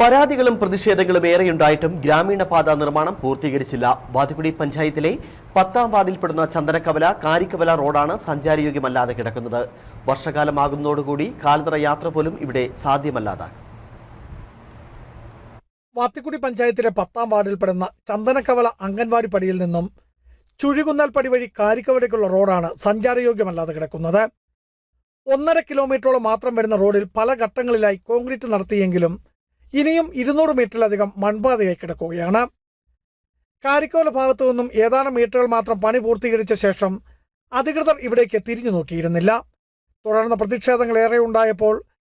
പരാതികളും പ്രതിഷേധങ്ങളും ഏറെയുണ്ടായിട്ടും ഗ്രാമീണ പാത നിർമ്മാണം പൂർത്തീകരിച്ചില്ല. വാതിക്കുടി പഞ്ചായത്തിലെ പത്താം വാർഡിൽപ്പെടുന്ന ചന്ദനക്കവല കാരിക്കവല റോഡാണ് സഞ്ചാരയോഗ്യമല്ലാതെ കിടക്കുന്നത്. വർഷകാലമാകുന്നതോടുകൂടി കാൽനട യാത്ര പോലും ഇവിടെ സാധ്യമല്ലാതാകും വാത്തിക്കുടി പഞ്ചായത്തിലെ പത്താം വാർഡിൽപ്പെടുന്ന ചന്ദനക്കവല അംഗൻവാടി പടിയിൽ നിന്നും ചുഴികുന്നൽ പടി വഴി കാരിക്കവലയ്ക്കുള്ള റോഡാണ് സഞ്ചാരയോഗ്യമല്ലാതെ കിടക്കുന്നത്. ഒന്നര കിലോമീറ്ററോളം മാത്രം വരുന്ന റോഡിൽ പല ഘട്ടങ്ങളിലായി കോൺക്രീറ്റ് നടത്തിയെങ്കിലും ഇനിയും ഇരുന്നൂറ് മീറ്ററിലധികം മൺപാതയായി കിടക്കുകയാണ്. കാരിക്കോല ഭാഗത്തു നിന്നും ഏതാനും മീറ്ററുകൾ മാത്രം പണി പൂർത്തീകരിച്ച ശേഷം അധികൃതർ ഇവിടേക്ക് തിരിഞ്ഞു നോക്കിയിരുന്നില്ല. തുടർന്ന് പ്രതിഷേധങ്ങൾ ഏറെ ഉണ്ടായപ്പോൾ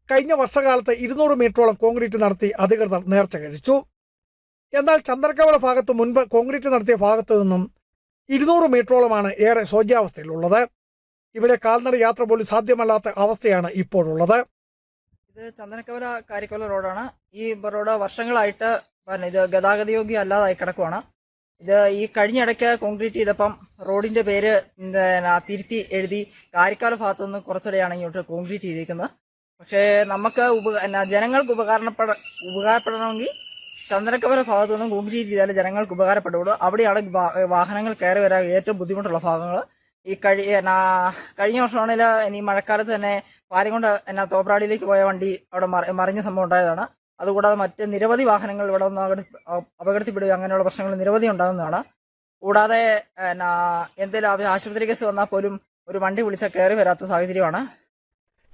കഴിഞ്ഞ വർഷകാലത്ത് ഇരുന്നൂറ് മീറ്ററോളം കോൺക്രീറ്റ് നടത്തി അധികൃതർ നേർച്ച കഴിച്ചു. എന്നാൽ ചന്ദ്രക്കവല ഭാഗത്ത് മുൻപ് കോൺക്രീറ്റ് നടത്തിയ ഭാഗത്തു നിന്നും ഇരുന്നൂറ് മീറ്ററോളമാണ് ഏറെ ശോച്യാവസ്ഥയിലുള്ളത്. ഇവിടെ കാൽനട യാത്ര പോലും സാധ്യമല്ലാത്ത അവസ്ഥയാണ് ഇപ്പോഴുള്ളത്. ചന്ദനക്കവല കാരിക്കവല റോഡാണ്. ഈ റോഡ് വർഷങ്ങളായിട്ട് പിന്നെ ഇത് ഗതാഗതയോഗ്യം അല്ലാതായി കിടക്കുവാണ്. ഇത് ഈ കഴിഞ്ഞിടയ്ക്ക് കോൺക്രീറ്റ് ചെയ്തപ്പം റോഡിന്റെ പേര് തിരുത്തി എഴുതി കാരിക്കാല ഭാഗത്തു നിന്ന് കുറച്ചിടെയാണ് ഇങ്ങോട്ട് കോൺക്രീറ്റ് ചെയ്തിരിക്കുന്നത്. പക്ഷേ നമുക്ക് ഉപ ജനങ്ങൾക്ക് ഉപകാരപ്പെട ഉപകാരപ്പെടണമെങ്കിൽ ചന്ദനക്കവല ഭാഗത്തു നിന്നും കോൺക്രീറ്റ് ചെയ്താൽ ജനങ്ങൾക്ക് ഉപകാരപ്പെടുകയുള്ളൂ അവിടെയാണ് വാഹനങ്ങൾ കയറി വരാൻ ഏറ്റവും ബുദ്ധിമുട്ടുള്ള ഭാഗങ്ങൾ. ഈ കഴി എന്നാ കഴിഞ്ഞ വർഷമാണെങ്കിൽ ഇനി മഴക്കാലത്ത് തന്നെ പാലും കൊണ്ട് എന്നാ തോപ്രാടിയിലേക്ക് പോയ വണ്ടി അവിടെ മറി- മറിഞ്ഞ സംഭവം ഉണ്ടായതാണ്. അതുകൂടാതെ മറ്റ് നിരവധി വാഹനങ്ങൾ ഇവിടെ ഒന്ന് അപകടത്തിപ്പെടുക അങ്ങനെയുള്ള പ്രശ്നങ്ങൾ നിരവധി ഉണ്ടാകുന്നതാണ്. കൂടാതെ എന്നാ എന്തെങ്കിലും ആശുപത്രി കേസ് വന്നാൽ പോലും ഒരു വണ്ടി വിളിച്ചാൽ കയറി വരാത്ത സാഹചര്യമാണ്.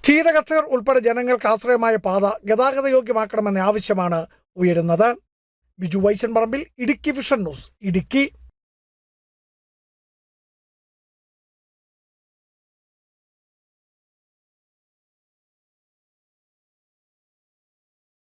ക്ഷീരകർഷകർ ഉൾപ്പെടെ ജനങ്ങൾക്ക് ആശ്രയമായ പാത ഗതാഗത യോഗ്യമാക്കണമെന്ന ആവശ്യമാണ് ഉയരുന്നത്. Biju Vaishan Parambil Idukki vision news Idukki.